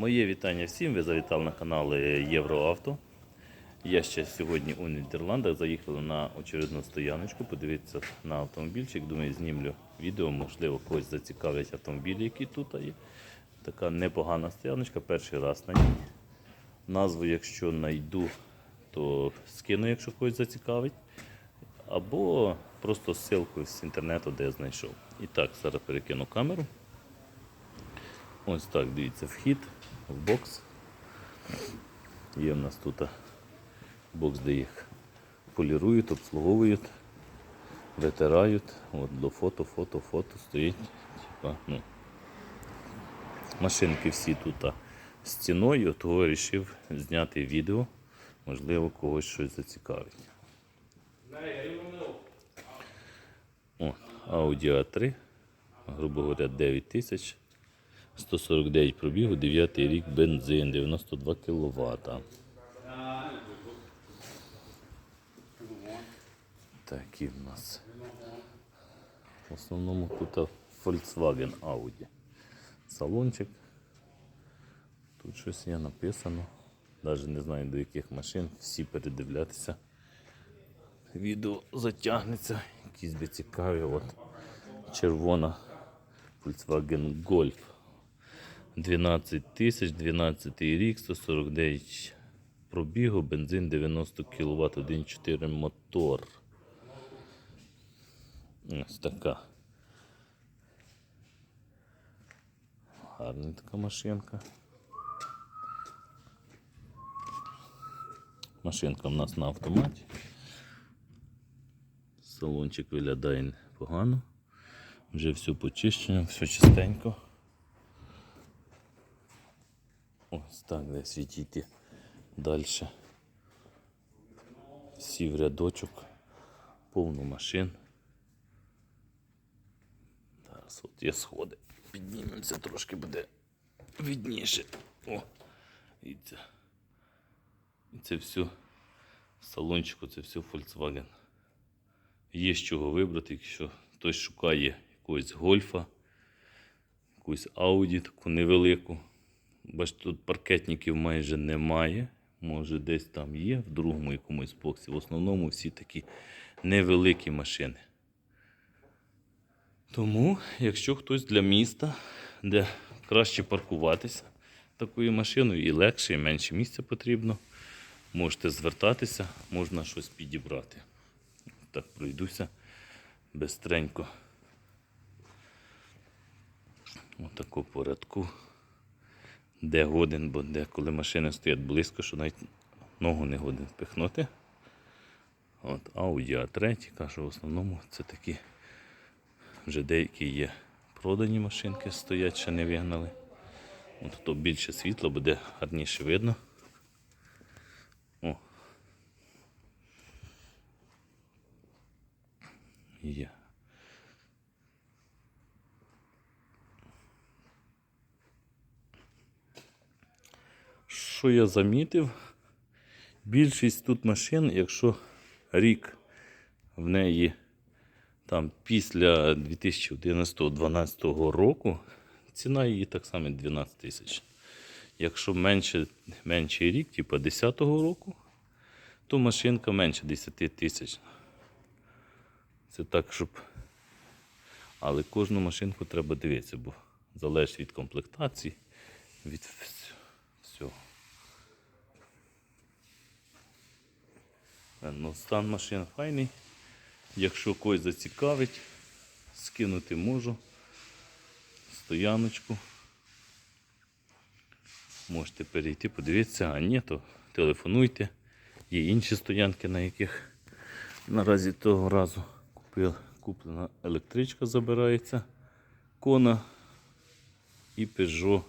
Моє вітання всім. Ви завітали на канал Євроавто. Я ще сьогодні у Нідерландах заїхали на очередну стояночку. Подивитися на автомобільчик. Думаю, знімлю відео, можливо, когось зацікавлять автомобілі, які тут є. Така непогана стояночка, перший раз на ній. Назву, якщо знайду, то скину, якщо когось зацікавить. Або просто ссылку з інтернету, де я знайшов. І так, зараз перекину камеру. Ось так, дивіться, вхід в бокс. Є в нас тут бокс, де їх полірують, обслуговують, витирають. От до фото, фото, фото стоїть. Типа, ну, машинки всі тут стіною, того вирішив зняти відео. Можливо, когось щось зацікавить. О, Audi A3, грубо говоря, 9 тисяч. 149 пробігу, 9 рік бензин, 92 кВт. Такі в нас. В основному тут Volkswagen Audi. Салончик. Тут щось є написано. Навіть не знаю до яких машин. Всі передивлятися. Відео затягнеться. Якісь би цікаві. От червона Volkswagen Golf. 12 тисяч, 12 рік, 149 пробігу, бензин 90 кВт, 1.4 мотор. Ось така. Гарна така машинка. Машинка в нас на автоматі. Салончик виглядає непогано. Вже все почищено, все чистенько. Ось так десь відійти далі. Всі в рядочок, повно машин. Зараз от є сходи. Піднімемося трошки буде відніше. О, дивіться. І це все салончику, це все Volkswagen. Є з чого вибрати, якщо хтось шукає якогось гольфа, якусь Audi таку невелику. Бачите, тут паркетників майже немає. Може десь там є, в другому якомусь боксі. В основному всі такі невеликі машини. Тому, якщо хтось для міста, де краще паркуватися такою машиною і легше, і менше місця потрібно, можете звертатися, можна щось підібрати. Так пройдуся бистренько. Отако порядку де годен, бо деколи машини стоять близько, що навіть ногу не годен впихнути. От Audi A3, кажу, в основному це такі вже деякі є продані машинки, стоять, ще не вигнали. От то більше світла, буде гарніше видно. О. Є. Що я замітив? Більшість тут машин, якщо рік в неї там після 2011-2012 року, ціна її так само 12 тисяч. Якщо менше, менший рік, типу 10-го року, то машинка менше 10 тисяч. Це так, щоб. Але кожну машинку треба дивитися, бо залежить від комплектації, від всього. Ну, стан машин файний. Якщо когось зацікавить, скинути можу. Стояночку. Можете перейти, подивитися, а ні, то телефонуйте. Є інші стоянки, на яких наразі того разу купив, куплена електричка забирається. Кона і Peugeot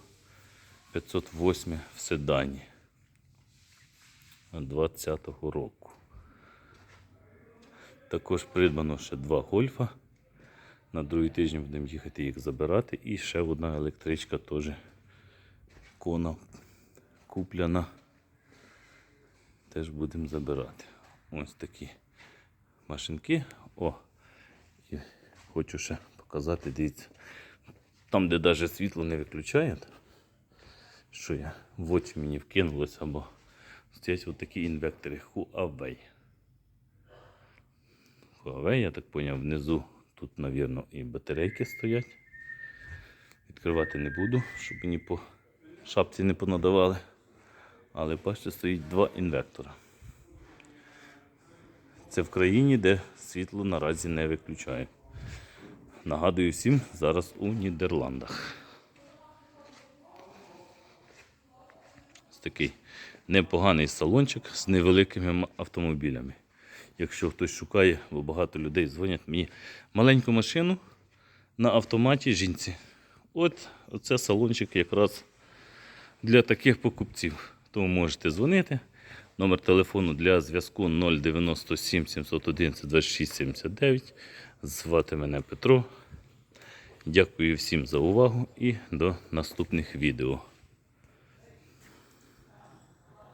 508 в седані 20-го року. Також придбано ще два гольфа. На другий тиждень будемо їхати їх забирати. І ще одна електричка теж кона куплена. Теж будемо забирати. Ось такі машинки. О, і хочу ще показати, дивіться. Там, де навіть світло не виключають, що я в очі мені вкинулося, або стоять такі інвектори Huawei. Huawei, я так зрозумів, внизу тут, мабуть, і батарейки стоять. Відкривати не буду, щоб мені по шапці не понадавали. Але бачите, стоїть два інвектора. Це в країні, де світло наразі не виключають. Нагадую всім, зараз у Нідерландах. Ось такий непоганий салончик з невеликими автомобілями. Якщо хтось шукає, бо багато людей дзвонять мені маленьку машину на автоматі жінці. От оце салончик якраз для таких покупців. Тому можете дзвонити. Номер телефону для зв'язку 097 711 26 79. Звати мене Петро. Дякую всім за увагу і до наступних відео.